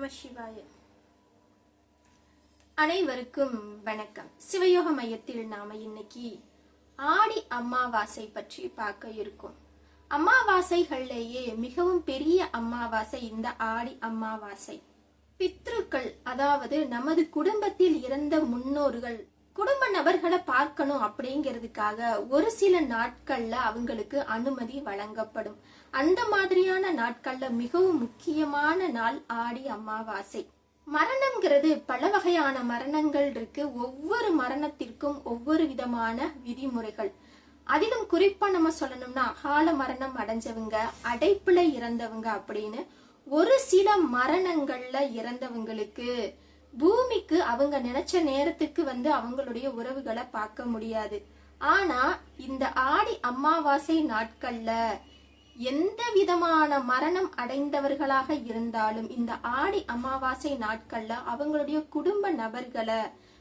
நம சிவாய. அனைவருக்கும் வணக்கம். சிவயோக மையத்தில் நாம இன்னைக்கு ஆடி அமாவாசை பற்றி பார்க்க இருக்கோம். அமாவாசைகள்லேயே மிகவும் பெரிய அமாவாசை இந்த ஆடி அமாவாசை. பித்ருக்கள் அதாவது நமது குடும்பத்தில் இறந்த முன்னோர்கள் குடும்ப நபர்களை பார்க்கணும் அப்படிங்கிறதுக்காக ஒரு சில நாட்கள்ல அவங்களுக்கு அனுமதி வழங்கப்படும். அந்த மாதிரியான நாட்கள்ல மிகவும் முக்கியமான நாள் ஆடி அமாவாசை. மரணம்ங்கிறது பல வகையான மரணங்கள் இருக்கு. ஒவ்வொரு மரணத்திற்கும் ஒவ்வொரு விதமான விதிமுறைகள். அதிலும் குறிப்பா நம்ம சொல்லணும்னா அகால மரணம் அடைஞ்சவங்க அடைப்புல இறந்தவங்க அப்படின்னு ஒரு சில மரணங்கள்ல இறந்தவங்களுக்கு பூமிக்கு அவங்க நினைச்ச நேரத்துக்கு வந்து அவங்களுடைய உறவுகளை பார்க்க முடியாது. ஆனா இந்த ஆடி அமாவாசை நாட்கள்ல எந்த விதமான மரணம் அடைந்தவர்களாக இருந்தாலும் இந்த ஆடி அமாவாசை நாட்கள்ல அவங்களுடைய குடும்ப நபர்களை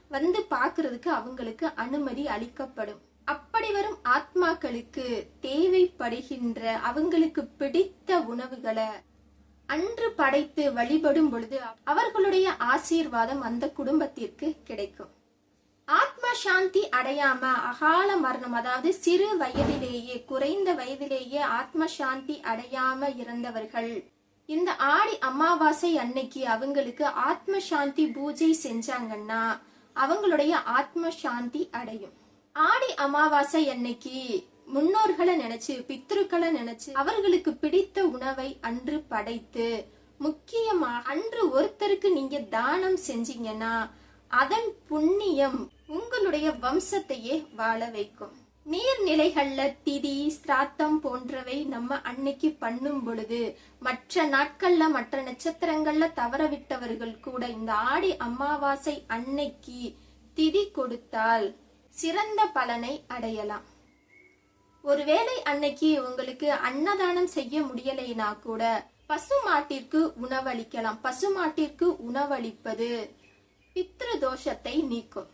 வந்து பாக்குறதுக்கு அவங்களுக்கு அனுமதி அளிக்கப்படும். அப்படி வரும் ஆத்மாக்களுக்கு தேவைப்படுகின்ற அவங்களுக்கு பிடித்த உணவுகளை அன்று படைத்து வழிபடும் பொழுது அவர்களுடைய ஆசீர்வாதம் அந்த குடும்பத்திற்கு கிடைக்கும். ஆத்ம சாந்தி அடையாம அகால மரணம் அதாவது சிறு வயதிலேயே குறைந்த வயதிலேயே ஆத்ம சாந்தி அடையாம இறந்தவர்கள் இந்த ஆடி அமாவாசை அன்னைக்கு அவங்களுக்கு ஆத்ம சாந்தி பூஜை செஞ்சாங்கன்னா அவங்களுடைய ஆத்ம சாந்தி அடையும். ஆடி அமாவாசை அன்னைக்கு முன்னோர்களை நினைச்சு பித்ருக்களை நினைச்சு அவர்களுக்கு பிடித்த உணவை அன்று படைத்து முக்கியமா அன்று ஒருத்தருக்கு நீங்க தானம் செஞ்சீங்கன்னா அதன் புண்ணியம் உங்களுடைய வம்சத்தையே வாழ வைக்கும். நீர்நிலைகள்ல திதி சிராத்தம் போன்றவை நம்ம அன்னைக்கு பண்ணும் பொழுது மற்ற நாட்கள்ல மற்ற நட்சத்திரங்கள்ல தவற விட்டவர்கள் கூட இந்த ஆடி அமாவாசை அன்னைக்கு திதி கொடுத்தால் சிறந்த பலனை அடையலாம். ஒருவேளை அன்னைக்கு உங்களுக்கு அன்னதானம் செய்ய முடியலைனா கூட பசு மாட்டிற்கு உணவளிக்கலாம். பசு மாட்டிற்கு உணவளிப்பது பித்ரு தோஷத்தை நீக்கும்.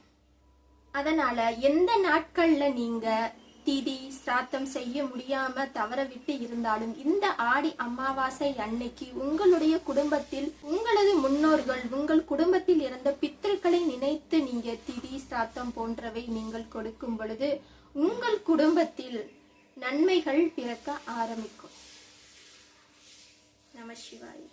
அதனால எந்த நாட்கள்ல நீங்க திதி சிராத்தம் செய்ய முடியாம தவற விட்டு இருந்தாலும் இந்த ஆடி அமாவாசை அன்னைக்கு உங்களுடைய குடும்பத்தில் உங்களது முன்னோர்கள் உங்கள் குடும்பத்தில் இருந்த பித்திருக்களை நினைத்து நீங்க திதி சிராத்தம் போன்றவை நீங்கள் கொடுக்கும் பொழுது உங்கள் குடும்பத்தில் நன்மைகள் பிறக்க ஆரம்பிக்கும். நம சிவாய்.